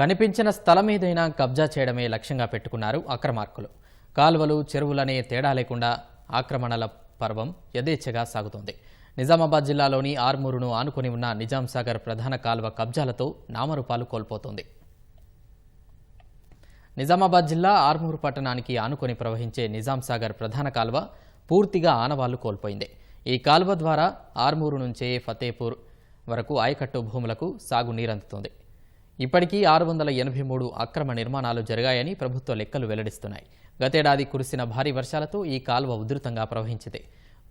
కనిపించిన స్థలం ఏదైనా కబ్జా చేయడమే లక్ష్యంగా పెట్టుకున్నారు అక్రమార్కులు. కాలువలు చెరువులనే తేడా లేకుండా ఆక్రమణల పర్వం యథేచ్ఛగా సాగుతోంది. నిజామాబాద్ జిల్లాలోని ఆర్మూరును ఆనుకుని ఉన్న నిజాం సాగర్ ప్రధాన కాలువ కబ్జాలతో నామరూపాలు కోల్పోతోంది. నిజామాబాద్ జిల్లా ఆర్మూరు పట్టణానికి ఆనుకొని ప్రవహించే నిజాం సాగర్ ప్రధాన కాలువ పూర్తిగా ఆనవాళ్ళు కోల్పోయింది. ఈ కాలువ ద్వారా ఆర్మూరు నుంచే ఫతేపూర్ వరకు ఆయకట్టు భూములకు సాగు నీరందుతుంది ఇప్పటికీ ఆరు వందల ఎనభై మూడు అక్రమ నిర్మాణాలు జరిగాయని ప్రభుత్వ లెక్కలు వెల్లడిస్తున్నాయి. గతేడాది కురిసిన భారీ వర్షాలతో ఈ కాలువ ఉధృతంగా ప్రవహించింది.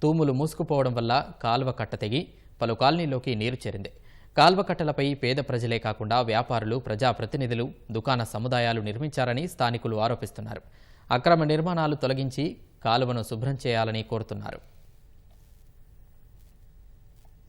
తూములు మూసుకుపోవడం వల్ల కాలువ కట్ట తెగి పలు కాలనీలోకి నీరు చేరింది. కాల్వ కట్టలపై పేద ప్రజలే కాకుండా వ్యాపారులు ప్రజాప్రతినిధులు దుకాణ సముదాయాలు నిర్మించారని స్థానికులు ఆరోపిస్తున్నారు. అక్రమ నిర్మాణాలు తొలగించి కాలువను శుభ్రం చేయాలని కోరుతున్నారు.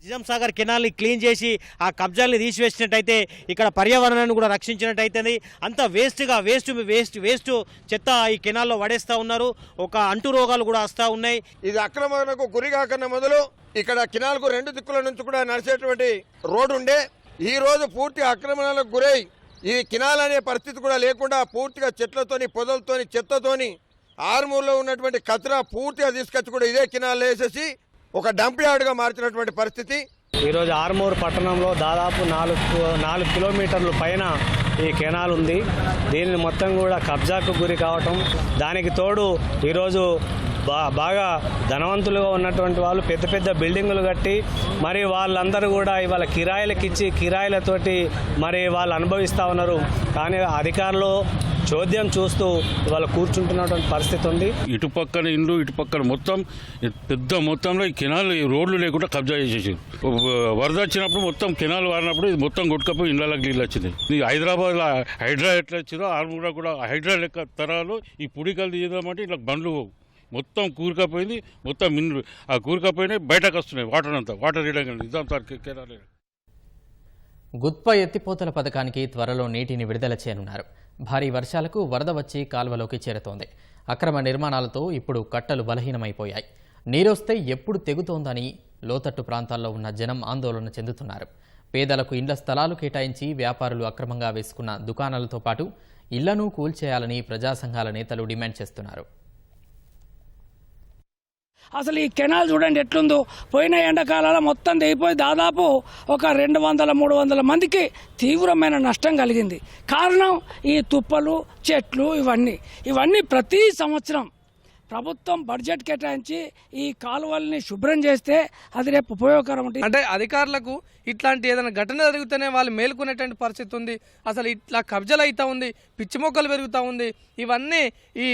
నిజాం సాగర్ కెనాల్ని క్లీన్ చేసి ఆ కబ్జాల్ని తీసివేసినట్టయితే ఇక్కడ పర్యావరణాన్ని కూడా రక్షించినట్టయితే అంత వేస్ట్గా వేస్ట్ వేస్ట్ వేస్ట్ చెత్త ఈ కెనాల్లో పడేస్తూ ఉన్నారు. ఒక అంటు రోగాలు కూడా వస్తూ ఉన్నాయి. ఇది అక్రమకు గురికాకన్న మొదలు ఇక్కడ కినాల్కు రెండు దిక్కుల నుంచి కూడా నడిచేటువంటి రోడ్డు ఉండే. ఈ రోజు పూర్తి ఆక్రమణలకు గురై ఈ కినాల్ అనే పరిస్థితి కూడా లేకుండా పూర్తిగా చెట్లతోని పొదలతోని చెత్తతోని ఆరుమూరులో ఉన్నటువంటి కచరా పూర్తిగా తీసుకొచ్చి కూడా ఇదే కినాల్ వేసేసి ఒక డంప్ యార్డ్గా మార్చినటువంటి పరిస్థితి. ఈరోజు ఆర్మూర్ పట్టణంలో దాదాపు నాలుగు నాలుగు కిలోమీటర్ల పైన ఈ కెనాల్ ఉంది. దీనిని మొత్తం కూడా కబ్జాకు గురి కావటం దానికి తోడు ఈరోజు బా బాగా ధనవంతులుగా ఉన్నటువంటి వాళ్ళు పెద్ద పెద్ద బిల్డింగులు కట్టి మరి వాళ్ళందరూ కూడా ఇవాళ కిరాయిలకిచ్చి కిరాయిలతోటి మరి వాళ్ళు అనుభవిస్తూ ఉన్నారు. కానీ అధికారులు చోద్యం చూస్తూ ఇవాళ కూర్చుంటున్నటువంటి పరిస్థితి ఉంది. ఇటు పక్కన ఇండ్లు ఇటు పక్కన మొత్తం పెద్ద మొత్తంలో ఈ కెనాల్ ఈ రోడ్లు లేకుండా కబ్జా చేసేసారు వరద వచ్చినప్పుడు మొత్తం కెనాల్ వారినప్పుడు ఇది మొత్తం కొట్టుకపోయి ఇళ్ళకి నీళ్ళు వచ్చింది ఈ హైదరాబాద్లో హైడ్రా ఎట్లా వచ్చిందో ఆర్మూరా కూడా హైడ్రా లెక్క తరాలు ఈ పుడికలు తీయదామంటే ఇట్లా బండ్లు పోవు. మొత్తం కూరుకపోయింది మొత్తం మిన్ను ఆ కూరుకపోయినాయి బయటకు వస్తున్నాయి వాటర్ అంతా. Water canal. గుత్ప ఎత్తిపోతల పథకానికి త్వరలో నీటిని విడుదల చేయనున్నారు. భారీ వర్షాలకు వరద వచ్చి కాల్వలోకి చేరుతోంది. అక్రమ నిర్మాణాలతో ఇప్పుడు కట్టలు బలహీనమైపోయాయి. నీరొస్తే ఎప్పుడు తెగుతోందని లోతట్టు ప్రాంతాల్లో ఉన్న జనం ఆందోళన చెందుతున్నారు. పేదలకు ఇండ్ల స్థలాలు కేటాయించి వ్యాపారులు అక్రమంగా వేసుకున్న దుకాణాలతో పాటు ఇళ్ళను కూల్చేయాలని ప్రజా సంఘాల నేతలు డిమాండ్ చేస్తున్నారు. అసలు ఈ కెనాల్ చూడండి ఎట్లుందో. పోయిన ఎండాకాలంలో మొత్తం దిగిపోయి దాదాపు ఒక రెండు వందల మూడు వందల మందికి తీవ్రమైన నష్టం కలిగింది. కారణం ఈ తుప్పలు చెట్లు ఇవన్నీ. ఇవన్నీ ప్రతి సంవత్సరం ప్రభుత్వం బడ్జెట్ కేటాయించి ఈ కాలువల్ని శుభ్రం చేస్తే అది రేపు ఉపయోగకరం ఉంటుంది అంటే అధికారులకు ఇట్లాంటి ఏదైనా ఘటన జరిగితేనే వాళ్ళు మేలుకునేటువంటి పరిస్థితి ఉంది. అసలు ఇట్లా కబ్జాలు అవుతా ఉంది పిచ్చి మొక్కలు పెరుగుతూ ఉంది. ఇవన్నీ ఈ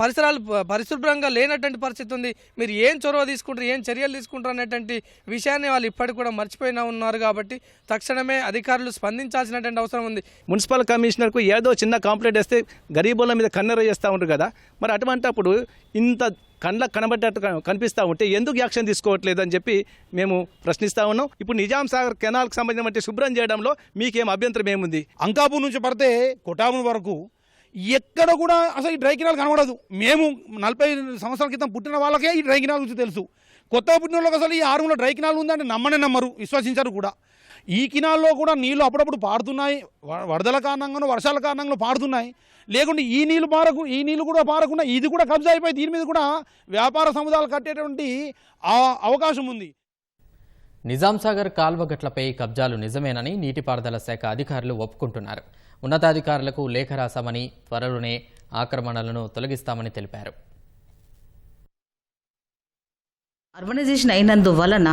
పరిసరాలు పరిశుభ్రంగా లేనటువంటి పరిస్థితి ఉంది. మీరు ఏం చొరవ తీసుకుంటారు ఏం చర్యలు తీసుకుంటారు అనేటువంటి విషయాన్ని వాళ్ళు ఇప్పటికి కూడా మర్చిపోయినా ఉన్నారు కాబట్టి తక్షణమే అధికారులు స్పందించాల్సినటువంటి అవసరం ఉంది. మున్సిపల్ కమిషనర్కు ఏదో చిన్న కంప్లైంట్ వేస్తే గరీబుల మీద కన్నెర చేస్తూ ఉంటారు కదా. మరి అటువంటప్పుడు ఇంత కండ్లకు కనబడ్డట్టు కనిపిస్తూ ఉంటే ఎందుకు యాక్షన్ తీసుకోవట్లేదు అని చెప్పి మేము ప్రశ్నిస్తూ ఉన్నాం. ఇప్పుడు నిజాం సాగర్ కెనాల్కి సంబంధించిన శుభ్రం చేయడంలో మీకేం అభ్యంతరం ఏముంది? అంకాపూర్ నుంచి పడితే కొటాముల వరకు ఎక్కడ కూడా అసలు ఈ డ్రై కెనాల్ కనబడదు. మేము నలభై సంవత్సరాల క్రితం పుట్టిన వాళ్ళకే ఈ డ్రై కెనాల్ గురించి తెలుసు. కొత్తగా పుట్టిన వాళ్ళకి అసలు ఈ ఆరులో డ్రై కెనాల్ ఉందంటే నమ్మనే నమ్మరు విశ్వసించరు కూడా. ఈ కినాల్లో కూడా నీళ్ళు అప్పుడప్పుడు పారుతున్నాయి. వ- వరదల కారణంగానో వర్షాల కారణంగా పారుతున్నాయి. లేకుంటే ఈ నీళ్ళు పారకు ఈ నీళ్ళు కూడా పారకుండా ఇది కూడా కబ్జా అయిపోయి దీని మీద కూడా వ్యాపార సముదాయాలు కట్టేటువంటి అవకాశం ఉంది. నిజాంసాగర్ కాల్వ కాల్వగట్లపై కబ్జాలు నిజమేనని నీటిపారుదల శాఖ అధికారులు ఒప్పుకుంటున్నారు. ఉన్నతాధికారులకు లేఖ రాశామని త్వరలోనే ఆక్రమణలను తొలగిస్తామని తెలిపారు. అర్బనైజేషన్ అయినందువలన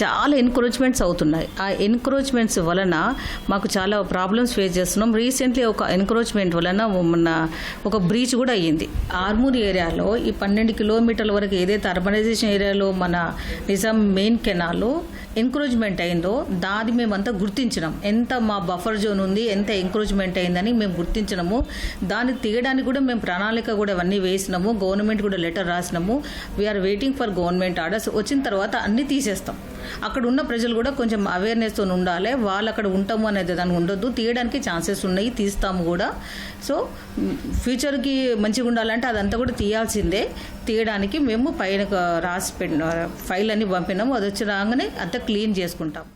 చాలా ఎన్క్రోచ్మెంట్స్ అవుతున్నాయి. ఆ ఎన్క్రోచ్మెంట్స్ వలన మాకు చాలా ప్రాబ్లమ్స్ ఫేస్ చేస్తున్నాం. రీసెంట్లీ ఒక ఎన్క్రోచ్మెంట్ వలన మొన్న ఒక బ్రీచ్ కూడా అయ్యింది. ఆర్మూర్ ఏరియాలో ఈ పన్నెండు కిలోమీటర్ల వరకు ఏదైతే అర్బనైజేషన్ ఏరియాలో మన నిజాం మెయిన్ కెనాల్ ఎంక్రోచ్మెంట్ అయిందో దాని మేమంతా గుర్తించినాం. ఎంత మా బఫర్ జోన్ ఉంది ఎంత ఎంక్రోచ్మెంట్ అయిందని మేము గుర్తించినాము. దాన్ని తీయడానికి కూడా మేము ప్రణాళిక కూడా అవన్నీ వేసినాము. గవర్నమెంట్ కూడా లెటర్ రాసినాము. We are waiting for government orders వచ్చిన తర్వాత అన్నీ తీసేస్తాం. అక్కడ ఉన్న ప్రజలు కూడా కొంచెం అవేర్నెస్తో ఉండాలి వాళ్ళు అక్కడ ఉంటాము అనేది దానికి ఉండొద్దు తీయడానికి ఛాన్సెస్ ఉన్నాయి తీస్తాము కూడా. సో ఫ్యూచర్కి మంచిగా ఉండాలంటే అదంతా కూడా తీయాల్సిందే. తీయడానికి మేము పైన రాసి పెట్టిన ఫైల్ అన్ని పంపినాము అది వచ్చి రాగానే అంతా క్లీన్ చేసుకుంటాం.